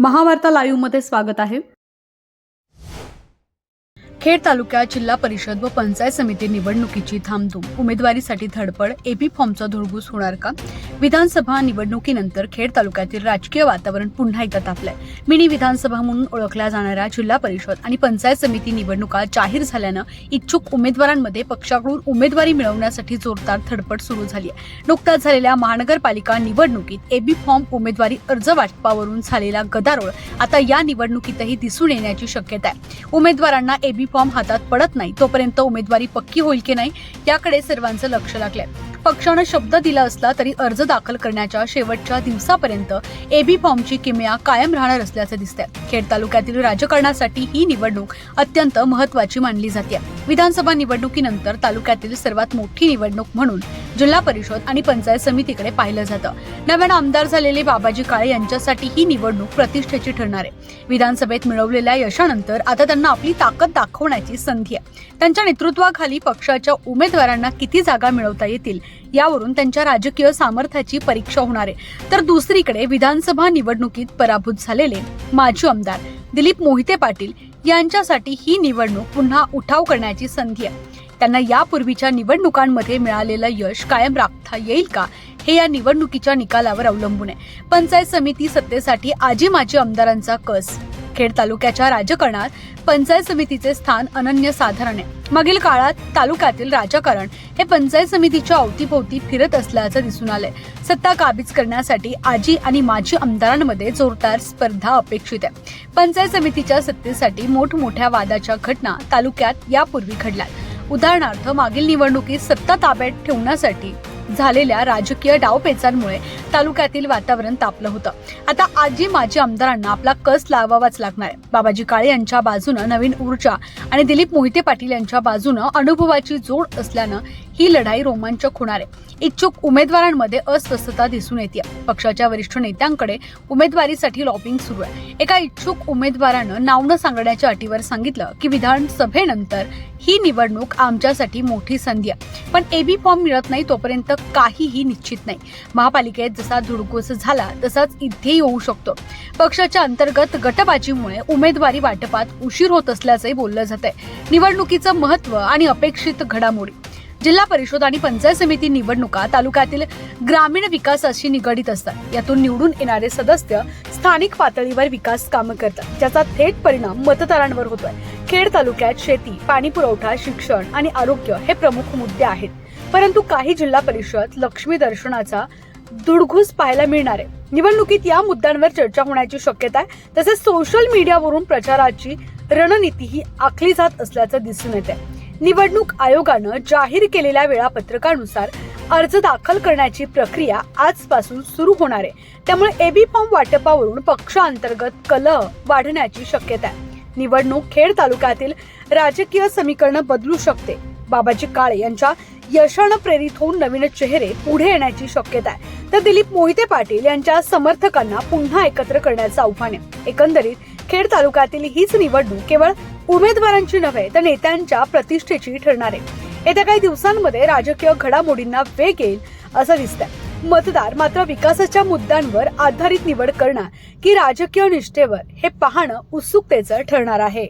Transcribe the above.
महावार्ता लाईव्हमध्ये स्वागत आहे. खेड तालुक्यात जिल्हा परिषद व पंचायत समिती निवडणुकीची थांबधूम. उमेदवारीसाठी धडपड एपी फॉर्मचा धुळगूस होणार का? विधानसभा निवडणुकीनंतर खेड तालुक्यातील राजकीय वातावरण पुन्हा एकदा तापलंय. मिनी विधानसभा म्हणून ओळखल्या जाणाऱ्या जिल्हा परिषद आणि पंचायत समिती निवडणुका जाहीर झाल्यानं इच्छुक उमेदवारांमध्ये पक्षाकडून उमेदवारी मिळवण्यासाठी जोरदार धडपड सुरू झाली आहे नुकताच झालेल्या महानगरपालिका निवडणुकीत एबी फॉर्म उमेदवारी अर्ज वाटपावरून झालेला गदारोळ आता या निवडणुकीतही दिसून येण्याची शक्यता आहे उमेदवारांना एबी फॉर्म हातात पडत नाही तोपर्यंत उमेदवारी पक्की होईल की नाही याकडे सर्वांचं लक्ष लागलंय. पक्षानं शब्द दिला असला तरी अर्ज दाखल करण्याच्या शेवटच्या दिवसापर्यंत एबी फॉर्मची किमया कायम राहणार असल्याचं दिसतंय. खेड तालुक्यातील राजकारणासाठी ही निवडणूक अत्यंत महत्वाची मानली जाते. विधानसभा निवडणुकीनंतर तालुक्यातील सर्वात मोठी निवडणूक म्हणून जिल्हा परिषद आणि पंचायत समितीकडे पाहिलं जातं. नव्यानं आमदार झालेले बाबाजी काळे यांच्यासाठी ही निवडणूक प्रतिष्ठेची ठरणार आहे. विधानसभेत मिळवलेल्या यशानंतर आता त्यांना आपली ताकद दाखवण्याची संधी आहे. त्यांच्या नेतृत्वाखाली पक्षाच्या उमेदवारांना किती जागा मिळवता येतील यावरून त्यांच्या राजकीय सामर्थ्याची परीक्षा होणार आहे. तर दुसरीकडे विधानसभा निवडणुकीत पराभूत झालेले माजी आमदार दिलीप मोहिते पाटील यांच्यासाठी ही निवडणूक पुन्हा उठाव करण्याची संधी आहे. त्यांना यापूर्वीच्या निवडणुकांमध्ये मिळालेलं यश कायम राखता येईल का हे या निवडणुकीच्या निकालावर अवलंबून आहे. पंचायत समिती सत्तेसाठी आजी माजी आमदारांचा कस खेड तालुक्याच्या राजकारणात पंचायत समितीचे स्थान अनन्यसाधारण आहे मागील काळात तालुक्यातील राजकारण हे पंचायत समितीच्या अवतीभोवती फिरत असल्याचं दिसून आलंय. सत्ता काबीज करण्यासाठी आजी आणि माजी आमदारांमध्ये जोरदार स्पर्धा अपेक्षित आहे. पंचायत समितीच्या सत्तेसाठी मोठमोठ्या वादाच्या घटना तालुक्यात यापूर्वी घडल्या उदाहरणार्थ मागील निवडणुकीत सत्ता ताब्यात ठेवण्यासाठी झालेल्या राजकीय डावपेचांमुळे तालुक्यातील वातावरण तापलं होतं. आता आजी माजी आमदारांना आपला कस लावावाच लागणार? आहे बाबाजी काळे यांच्या बाजूनं नवीन ऊर्जा आणि दिलीप मोहिते पाटील यांच्या बाजूनं अनुभवाची जोड असल्यानं ही लढाई रोमांचक होणार आहे. इच्छुक उमेदवारांमध्ये अस्वस्थता दिसून येते. पक्षाच्या वरिष्ठ नेत्यांकडे उमेदवारीसाठी लॉबिंग सुरू आहे. एका इच्छुक उमेदवारानं नाव न सांगण्याच्या अटीवर सांगितलं की विधानसभेनंतर ही निवडणूक आमच्यासाठी मोठी संधी आहे. पण एबी फॉर्म मिळत नाही तोपर्यंत काहीही निश्चित नाही. महापालिकेत जसा धुडगूस झाला तसाच इथेही होऊ शकतो. पक्षाच्या अंतर्गत गटबाजीमुळे उमेदवारी वाटपात उशीर होत असल्याचंही बोललं जात आहे निवडणुकीचं महत्त्व आणि अपेक्षित घडामोडी. जिल्हा परिषद आणि पंचायत समिती निवडणुका तालुक्यातील ग्रामीण विकासाशी निगडीत असतात. यातून निवडून येणारे सदस्य स्थानिक पातळीवर विकास कामं करतात ज्याचा थेट परिणाम मतदारांवर होतोय. खेड तालुक्यात शेती पाणी पुरवठा शिक्षण आणि आरोग्य हे प्रमुख मुद्दे आहेत. परंतु काही जिल्हा परिषद लक्ष्मी दर्शनाचा दुडघुस पाहायला मिळणार. आहे निवडणुकीत या मुद्द्यांवर चर्चा होण्याची शक्यता आहे. तसेच सोशल मीडियावरून प्रचाराची रणनीतीही आखली जात असल्याचं दिसून येत आहे निवडणूक आयोगानं जाहीर केलेल्या वेळापत्रकानुसार अर्ज दाखल करण्याची प्रक्रिया आजपासून सुरू होणार आहे. त्यामुळे एबी फॉर्म वाटपावरून पक्षांतर्गत कलह वाढण्याची शक्यता आहे. निवडणूक खेड तालुक्यातील राजकीय समीकरण बदलू शकते. बाबाजी काळे यांच्या यशानं प्रेरित होऊन नवीन चेहरे पुढे येण्याची शक्यता आहे. तर दिलीप मोहिते पाटील यांच्या समर्थकांना पुन्हा एकत्र करण्याचं आव्हान आहे. एकंदरीत खेड तालुक्यातील हीच निवडणूक केवळ उमेदवारांची नव्हे तर नेत्यांच्या प्रतिष्ठेची ठरणार आहे. येत्या काही दिवसांमध्ये राजकीय घडामोडींना वेग येईल असं दिसतंय. मतदार मात्र विकासाच्या मुद्द्यांवर आधारित निवड करणार की राजकीय निष्ठेवर हे पाहणं उत्सुकतेचं ठरणार आहे.